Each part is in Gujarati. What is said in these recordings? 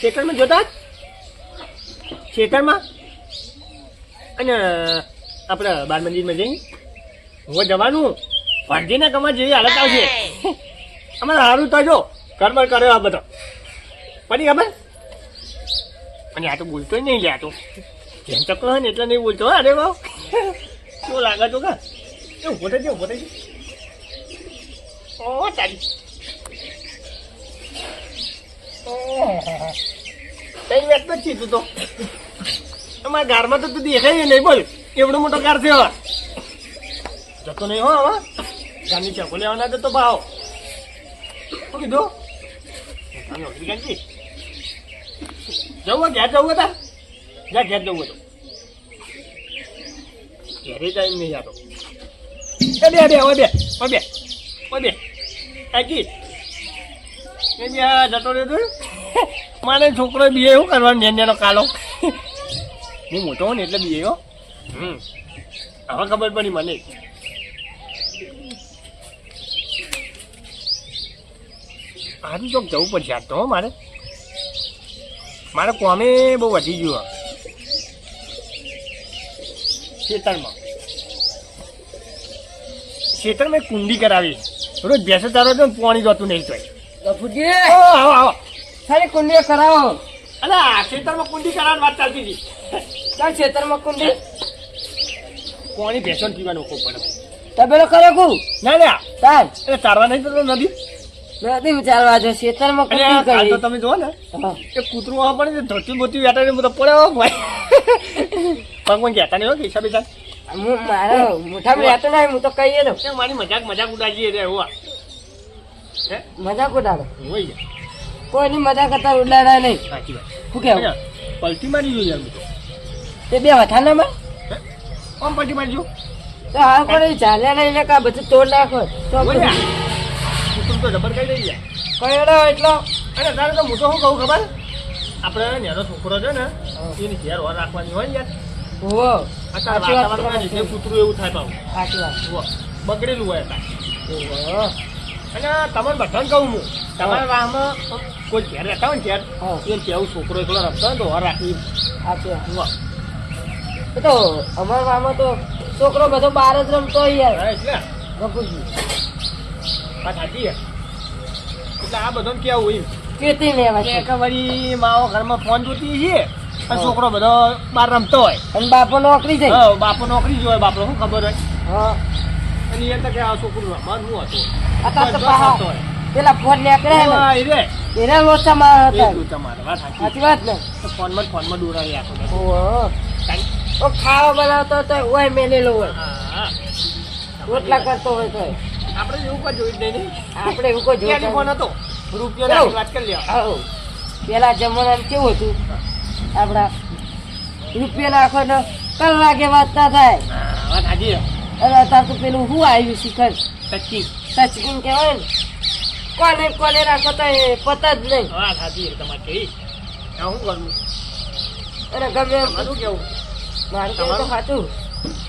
ખેતરમાં જોતા જ? ખેતરમાં અને આપણે બાર મંદિરમાં જઈએ હું જવાનું. ભાંજીને કમા જેવી હાલત આવશે. અમારે સારું તો જો કરબર કર્યો આ બધો. પડી ખબર? અને આ તો બોલતો નહીં લે, આ તો. જેમ ચકલો હોય ને એટલે નહીં બોલતો અરે ભાવ શું લાગે તો કા? એ ઊભો ગયો ઊભો ગયો. ઓ, તારી. કઈ વાત નથી તું તો. અમારા ગારમાં તો તું દેખાય નહીં બોલ. એવડો મોટો કાર છે જતો નહીં હો હવે. ગામની ચકો લેવાના જતો ભાવ. શું કીધું? નોકરી જવું ઘેર જવું હોય જા ઘેર જવું હોય તો. ઘેરે ટાઈમ નહીં જાતો. બે બે ઓય બે ઓય બે ઓય બે. કાકી એ જતો રહ્યો તું. મારે છોકરો બીએ શું કરવાનું નેન નેનો કાલો? હું મોટો ને એટલે બીએ હમ. હવે ખબર પડી મને. આજે ચોક જવું પડશે આજ તો મારે. મારે કોમે બહુ વધી ગયું. ખેતરમાં. ખેતરમાં કુંડી કરાવી. રોજ બેસે તારો તો પાણી જોતું નહીં તોય. ગફુરજી આવો આવો સારી કુંડી કરાવો. અરે ખેતરમાં કુંડી કરાવવાની વાત ચાલતી હતી. ક્યાં ખેતરમાં કુંડી? કોની ભેસણ પીવાનું ખૂબ પડે? તબેલો કરો કુ? ના ના. ચાલ એટલે ચારવા નહીં તો નદી? નદી ચાલવા જો ખેતરમાં કુંડી કરી. તો તમે જુઓ ને. એ કૂતરું આ પડે ધોતી બોતી વેટાઈને બધો પડ્યો ભાઈ. કોઈ કહેતા નહીં હો હિસાબે ચાલ હું મારા મોઢામાં રહેતો નહીં હું તો કહીએ ને મારી મજાક મજાક ઉડાડીએ રે હે મજાક ઉડાડે. કોઈની મજા કરતા ઉડાડાય નહીં. સાચી વાત. શું કેવું પલટી મારી જોઈએ યાર તો તે બે વથાનામાં? આમ પલટી મારજો તો હાલ કોઈ ચાલે નહીં ને કા બધું તોડ નાખો. તો કૂતરું તો જબર કઈ દઈ કયો એટલો? અને તારે તો હું તો શું કહું ખબર? આપણે નેનો છોકરો છે ને એની ઘેર ઓર રાખવાની હોય ને યાર. અત્યારે સાચી જે કૂતરું એવું થાય પાછું. બગડેલું હોય ઓહો અને તમને બધાને કહું હું તમારા વાહમાં કોઈ ઘેર રહેતા હોય ને ઘેર હા. કેવું છોકરો એકલો રમતો હોય તો ઓર રાખી સાચી વાત એ તો અમારા ગામમાં તો છોકરો બધો બહાર જ રમતો હોય યાર. એટલે. ગફુરજી આ સાચી છે. એટલે આ બધાને કેવું હોય કેતી લેવા છે. કે વળી માવો ઘરમાં ફોન જોતી છે અને છોકરો બધો બહાર રમતો હોય. અને બાપો નોકરી જાય. હા, બાપો નોકરી જોય બાપો શું ખબર હોય? હા. અને એ તો કે આ છોકરું રમવાનું હતું? પેલા ફોન નીકળે ને. રે. એના લોચા માં હતા તમારે. વાત સાચી. વાત ને? તો ફોનમાં જ ફોનમાં દોરાવી રાખો ને. ઓહો? ઓ ખાવા બનાવતો તો ઓય મેલેલો હોય. રોટલા કરતો હોય તો આપણે એવું કોઈ જોયું જ નહીં. આપણે એવું કોઈ જોતા ફોન હતો? રૂપિયો વાત કરી લેવા. પેલા જમાનામાં કેવું હતું? આપડા રૂપિયા નાખો ને કલાકે વાંચતા થાય. હાજી વાત સાચી. અને અત્યારે તો પેલું શું આવ્યું શિખર? ટચકી. ટચકીન કહેવાય ને? કોને કોને રાખો તો એ પતા જ નહીં. હા સાચી તમારે કેવી શું કરવું અને ગમે એમ બધું કેવું? મારું કેવું તો સાચું.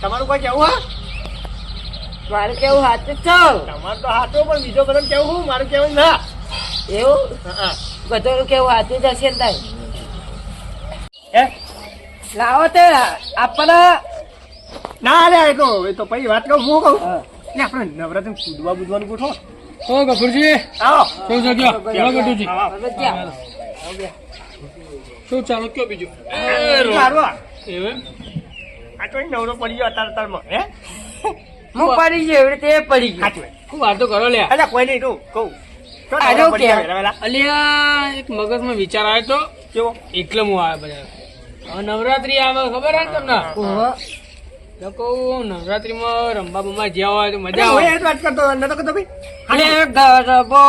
તમારું કોઈ કેવું હા? મારું કેવું સાચું જ છે. તમારું તો હાથો પણ બીજો બધો કેવું હું? મારું કેવું ના. એવું? હા, હા. બધું કેવું સાચું જ હશે ને હે? લાવો તે આપણને ના રે એ તો એ તો પછી વાત કહું હું કહું? ને આપણે નવરાત્રી કૂદવા બુદવાનું ગોઠવો. ઓ ગફુરજી આવો. શું છે કયો ચાલો ગટુજી? શું ચાલો કયો બીજું? આ. એવું આ તો નવરો પડી ગયો અત્યારે તારમાં હે? હું પડી ગયો એવી રીતે પડી ગયો. સાચું ખૂબ વાર તો કરો લે અલ્યા કોઈ નહીં તું કહું. ગયા. અલ્યા એક મગજમાં વિચાર આવ્યો તો કેવો? એટલે હું આવ્યો બધા નવરાત્રી આવે ખબર હે ને તમને? ઓહો નવરાત્રીમાં રમવા બમવા જ્યાં હોય તો મજા આવે. એ વાત કરતો નતો કરતો ભાઈ. અને ગરબો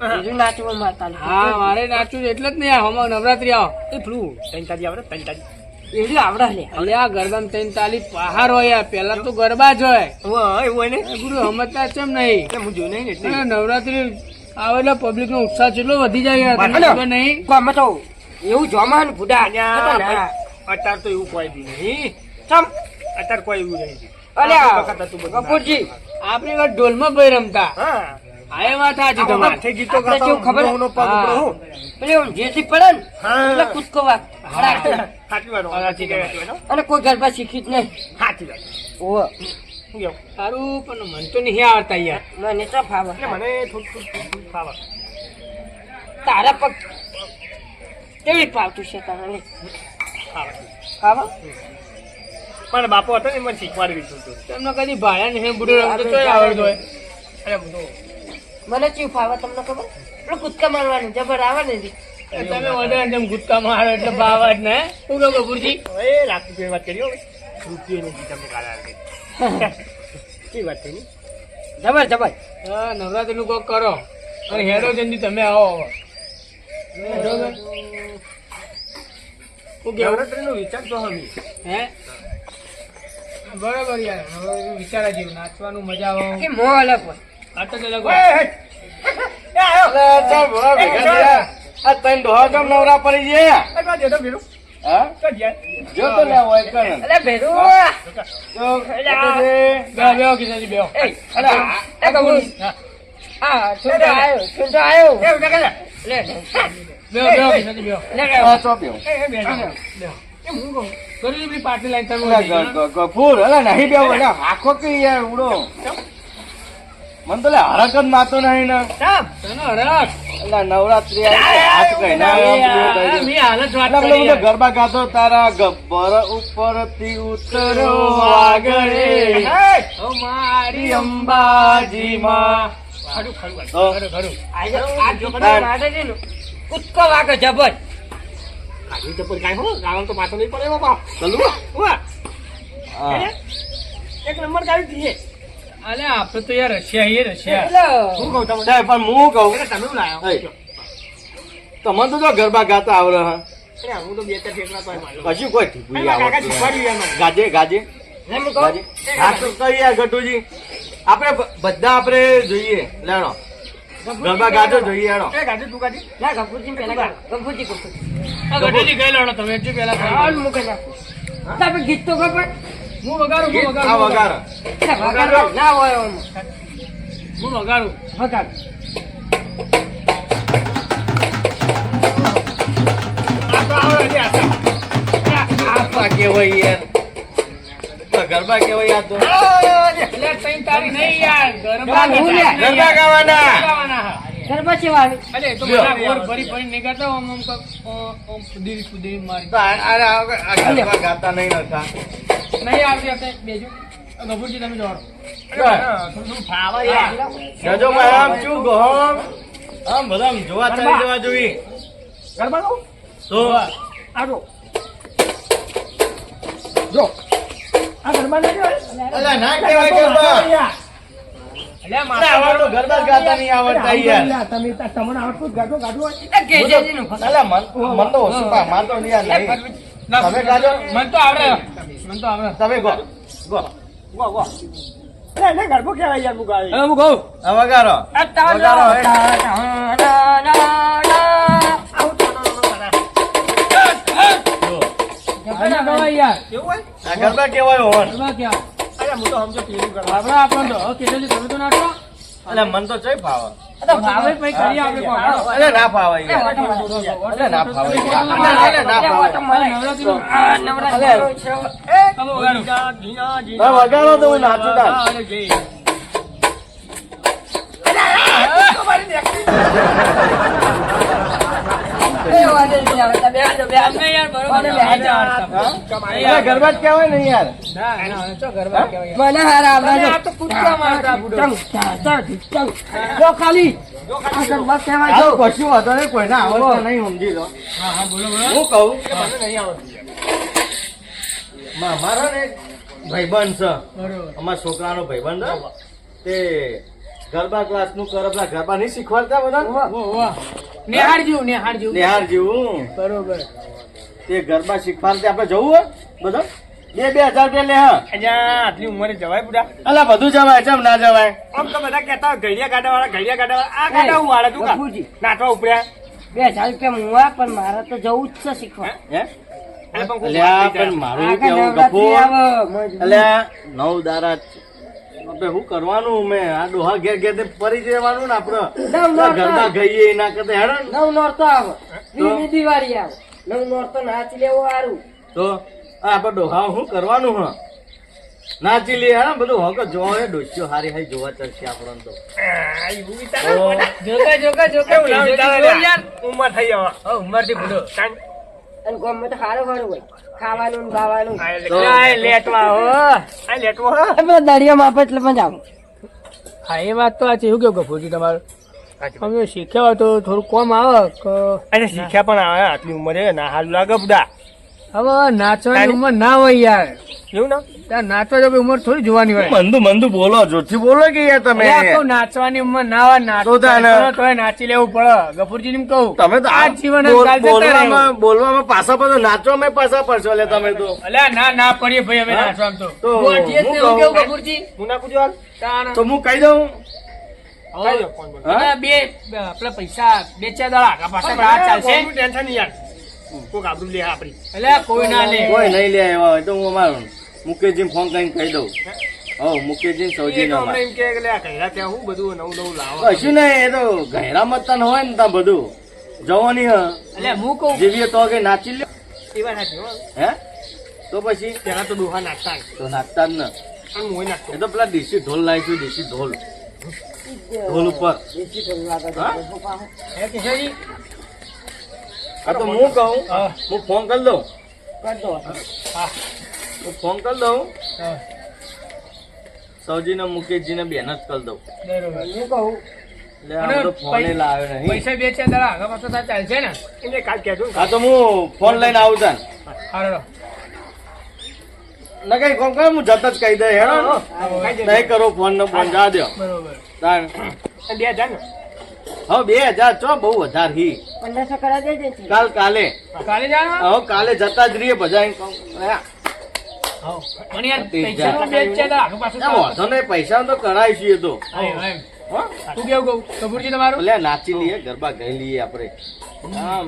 બીજું નાચવા મારતા હા મારે નાચવું એટલે જ નહીં આ નવરાત્રી આવો. એ તાજી તાજી એવી આવડે લે ગરબામાં તાલી પહાર હોય પેલા તો ગરબા જ હોય. એવું હોય ને? ગુરુ સમજતા ચમ નહીં? હું જોયું નહીં એટલે. નવરાત્રી આવે એટલે પબ્લિક નો ઉત્સાહ કેટલો વધી જાય નહીં? એવું જોમાં ને. અત્યારે તો એવું કોઈ નહીં. ચમ અત્યારે કોઈ એવું નહીં. અલ્યા. કપૂરજી આપણે વાર ઢોલમાં ભાઈ રમતા? હા. વાત સાચી માથે ગીતો ગાતા કેવું ખબર? હું પગ ઉપડો હું. પેલી જેથી પડે ને. એટલે કૂદકો વાત. સાચી વાત. અને કોઈ ગરબા શીખી જ નહીં. સાચી વાત. ઓહો. સારું પણ મને તો નહીં આવડતા યાર. મને તો ફાવે. મને થોડું ફાવે. તારા પગ કેવી પાવતું છે તારા ફાવે. ફાવે? મારા બાપો હતો ને મને શીખવાડી દીધું હતું. તમને કદી ભાડ્યા નહીં બુડો રમતો તોય આવડતો હોય. અરે બુડો મને ચી ફાવે તમને ખબર? એટલે કૂદકા મારવાનું જબર આવે ને તમે વધારે જેમ ગુટકા મારો એટલે ભાવ જ ને. શું કહો કપૂરજી? એ લાખ રૂપિયાની વાત કરી રૂપિયો નથી તમને કાળા. કેવી વાત થઈ ને? જબર જબર. હા નવરાત્રી નું કોક કરો. અને હેરો જલ્દી તમે આવો નવરાત્રીનો વિચાર તો હમી. હે? બરોબર યાર વિચારા જેવું નાચવાનું મજા આવે કે મો અલગ હોય આ તો અલગ હોય. એ, એ, આયો. અલે ચાલ ભેગા આ ત્રણ ડોહા કામ નવરા પડી ગયા? એ કાં જેઠો ભીરું? હા? કાં જો તો લે હોય કણ. અલે ભેરું જો, બે બે બેહો. એ અલે આ કબૂલ હા. હા આયો છૂટો આવ્યો એ, ઉઠા કાકા. લે બે બેહો, કિશોરજી, બે લે આ ચોપ્યો. એ, એ, બેન. કરી પાટલી લાઈન તમે ગફુર, અલે નહીં બેહો, અલે આખો કે યાર ઉડો. મને તો લે હરક જ મારતો નહીં ને. નવરાત્રી હાથ કઈ ના. મેં. ગરબા ગાતો તારા ગબ્બર ઉપરથી ઉતરો આગળે મારી અંબાજીમાં ખરું, ખરું. ખરું, ખરું. આ છોકરા માટે છે ને કૂદકો વાગે જબર ગાળો તો પાછો એક નંબર કાઢી. અલે આપણે તો યાર રશિયા હું કહું તમને? પણ હું કહું? તમે? એ. તમને તો જો ગરબા ગાતા આવડે હા. હું તો બે ચાર ઠેકડા તોય માર્યો. કોઈ ઠીકું. ગાજે ગાજે. તો ગટુજી આપણે બધા આપણે જોઈએ લેણો. ગરબા ગાજો જોઈએ હેડો. એ, ગાજો તું ગાજી. ના ગફુરજી પહેલા ગા ગફુરજી કો આ ગઢેલી ગઈ લડો તમે એટલી પહેલા કરી. હાલ મૂકે નાખું તમે ગીત તો ખબર? હું વગાડું હું આ વગાડું. વગાડો. વગાડવા ના હોય. હું વગાડું. વગાડ. આ તો આવડે છે, આ. આ કેવાય યાર. ગરબા કેવાય આ તો. એટલે તઈ તારી નહીં યાર ગરબા. ગાવાના. તો બધા ઓર ભરી ભરી નહીં ઓમ ઓમ ઓમ કુદીરી કુદીરી મારી. તો આ- આ- આ- આ ગરબા ગાતા નહીં હતા. નહીં આવતી બેજો. ગભુરજી તમે જોડો યાર. જજો શું આમ બધા જોવા ચાલી જવા જોઈ ગરબા ગાઉં? તો આ જો. આ ગરબા ના કહેવાય? અલા ના કહેવાય ગરબા એટલે અલા, તો ગરબા ગાતા નહીં આવડતા યાર. યાર, તમે તમને આવડતું જ ગાજો, ગાજો એ કેજેજી નું અલા મન મન તો ઓછું માર તો યાર નહીં. તમે ગાજો. મન તો આવડે. મન તો આવડે. તમે ગો ગો. વાહ, વાહ. ગરબો કહેવાય યાર, હું ગાય. કહેવાય યાર હોય? ગરબા કેવાય હોન ગરબા ક્યાં અરે, હું તો સમજો પેલું ગરબા. આપણે આપણને તો હવે કેટલી તમે તો નાખો અલે મન તો ચઈ ફાવે ભાવે ભાઈ કરીએ આપણે કોણ ના ફાવે ના ના છે. વગાડો જીના, જીના, જીના. હા, વગાડો તો હું નાચું તાર. અરે, ગરબા ને યાર. ના, ના. મને હારા ખાલી. કશું વાંધો નહીં કોઈને આવડતું નહીં સમજી લો. હા, હા, બોલો, બોલો. હું કહું? મને નહીં આવડતી. મારો ને ભાઈબંધ છે. અમારા છોકરાનો ભાઈબંધ છે. તે ગરબા ક્લાસનું કરબલા ગરબા નહીં શીખવાડતા બધા? નિહાળ વાહ. નેહાળ જેવું, નેહાળ જેવું. નિહાર જેવું બરોબર. તે ગરબા શીખવાડતા આપણે જવું હોય? બધા? બે બે હજાર રૂપિયા લે હા. આટલી ઉંમરે જવાય બુડા? અલા બધું જવાય ચમ ના જવાય? આમ તો બધા કહેતા ઘડિયા કાઢા વાળા ઘડિયા કાઢા વાળા આ કાઢા હું વાળા તું કા? નાટવા ઉપડ્યા. બે હજાર રૂપિયા મુવા પણ મારે તો જવું જ છે શીખવા. હે? પણ મારું કેવું ગફુર. અલ્યા નવ દારા આપણે શું કરવાનું? મેં આ ડોહા ઘેર ઘેર તે ફરી જવાનું ને આપડે નવ ગઈએ એના કરતા હેડો. નવ નોરતો આવે. બીજી દિવાળી આવે. નવ નોરતો નાચી લેવો સારું તો? આપણે આપડે ડોહા શું કરવાનું હ? નાચી લે હા બધું. હક જોવે ડોસ્યો હારી હારી જોવા ચડશે આપણને તો. જોકે જોકે જોકે તો? ઉંમર થઈ જવા. ઉમરથી ભૂલો. અને ગામમાં તો સારું સારું હોય. ખાવાનું બાવાનું. લેટવા હો. આ લેટવા અમે દરિયામાં આપે એટલે મજા આવે હા એ વાત તો આ છે એવું કેવું ગફુરજી તમારું? અમે શીખ્યા હોય તો થોડું કોમ આવે કે અરે શીખ્યા પણ આવે. આટલી ઉંમરે ના હાલ લાગે બધા હવે નાચવાની ઉંમર ના હોય યાર. એવું ના? ત્યાં નાચવા જો ઉંમર થોડી જોવાની હોય. મંદુ મંદુ બોલો જોરથી બોલો કે યાર તમે. નાચવાની ઉંમર ના હોય તો નાચી લેવું પડે. ગફુરજી ને કહું તમે તો આ જીવન બોલવામાં. બોલવામાં પાછા પડો નાચવામાં પાછા પડશો લે તમે તો. અલ્યા ના ના પડીએ ભાઈ અમે હા? તો. તો ગોઠીએ જ હું ને એવું કહું. કેવું ગફુરજી? હું ના પૂછ્યું તો હું કહી દઉં? બે પૈસા બે ચાર દાડા પાછા ચાલશે? ટેન્શન યાર. કોક આબરૂ લે આપણી. અલ્યા કોઈ ના લે. કોઈ નહીં લે એવા હોય તો હું અમારું. મુકેશજી ફોન કરીને કહી દઉં. હો? મુકેશજી સૌજી એમ કે લે ત્યાં હું બધું નવું નવું લાવો. કશું નહીં એ તો મતદાન હોય ને ત્યાં બધું. જવાની હ. અલ્યા હું કહું. જેવી તો કે નાચી એ વાત હે. તો પછી? પેલા તો ડોહા નાચતા તો જ ને. એ પેલા દેશી ઢોલ લાવીશું દેશી ઢોલ. ઢોલ ઉપર. હા? તો હું કહું. હું. ફોન કરી દઉં. કર દો. હા. હું ફોન કરી દઉં? હા. સૌજી ને મુકેશજી ને બેન જ કરી દઉં. બરોબર. હું કહું? એટલે આમ તો ફોને પૈ- લાવ્યો નહીં. પૈસા બે ચાર દાડા આગા પાછા ચાલશે ને? એને કાલ કહેજો. હા તો હું ફોન લઈને આવું તાન હારો ના કઈ કોમ હું જત જ કહી દે હેડો. નહીં કરો ફોન નો ફોન જા દો બરોબર. તાન બે હજાર ને. હા બે હજાર ચો બહુ વધારે હી. પંદરસો કરા દેજે કાલ કાલે. કાલે હવે કાલે જતા જ રહીએ બધા પૈસા પૈસા તો કરાવીશું એ તો હા, એમ. હો? તું કેવું કહું? કપૂરજી તમારું? ભલે નાચી લઈએ ગરબા ગઈ લઈએ આપણે. આમ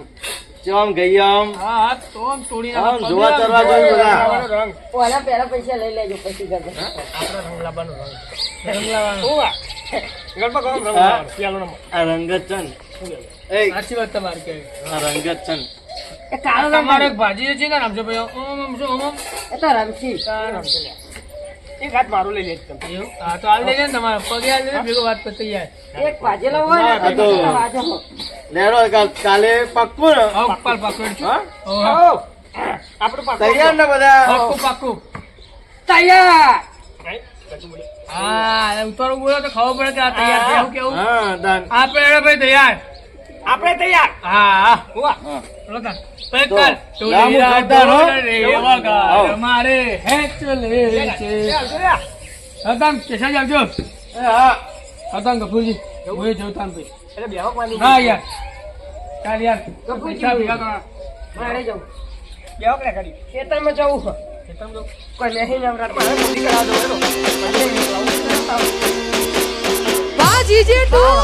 ચમ ગઈ આમ? હા હા તો આમ તોડી આમ જોવા ચરવા જોયું બધા. ઓલા પહેલા પૈસા લઈ લેજો પછી કરજો આપણા રંગ લાવવાનો રંગ. રંગ લાવવાનો. શું ગરબા કરો રંગ લાવવાનો. પેલો નંબર. આ રંગત છે ને શું કહેવાય? એ. સાચી વાત તમારી કેવી રંગત છે ને એ કાળો રંગ એક ભાજી છે ને રમજો ભાઈ ઓમ ઓમ શું ઓમ ઓમ. એ તો રમશી. રંગ તો એક હાથ મારું લઈ લેજો તમે હા તો હાલ દેજે ને તમારે. પગે હાલ દેજે ભેગો વાત પતી જાય એક ભાજેલો હોય ને તો- તો વાજો હો. લેરો કાલે પાક્કું ને? હા પાલ પકડ હા? આપણું પાકું. તૈયાર ને બધા? પાક્કું પાક્કું. તૈયાર? હા ઉતારો બોલો તો ખબર પડે કે આ તૈયાર કેવું? હા દાન આપણે ભાઈ તૈયાર. આપણે તૈયાર? હા હા. આ. હા. છે ચાલ, ચાલ. કેસાજી આવજો હા હતામ કપૂરજી હું એ જોતામ ભાઈ એટલે બેહો માંડી. ના યાર ચાલ યાર કપૂરજી. પૈસા ભેગા કરો મારે જવું બેહો કે ખાલી. ખેતરમાં જવું હોય. ખેતરમાં જાઓ. કોઈ નહીં નવરાત્ર મને મોટી કરાવજો, હેડો. બાજી જેટલું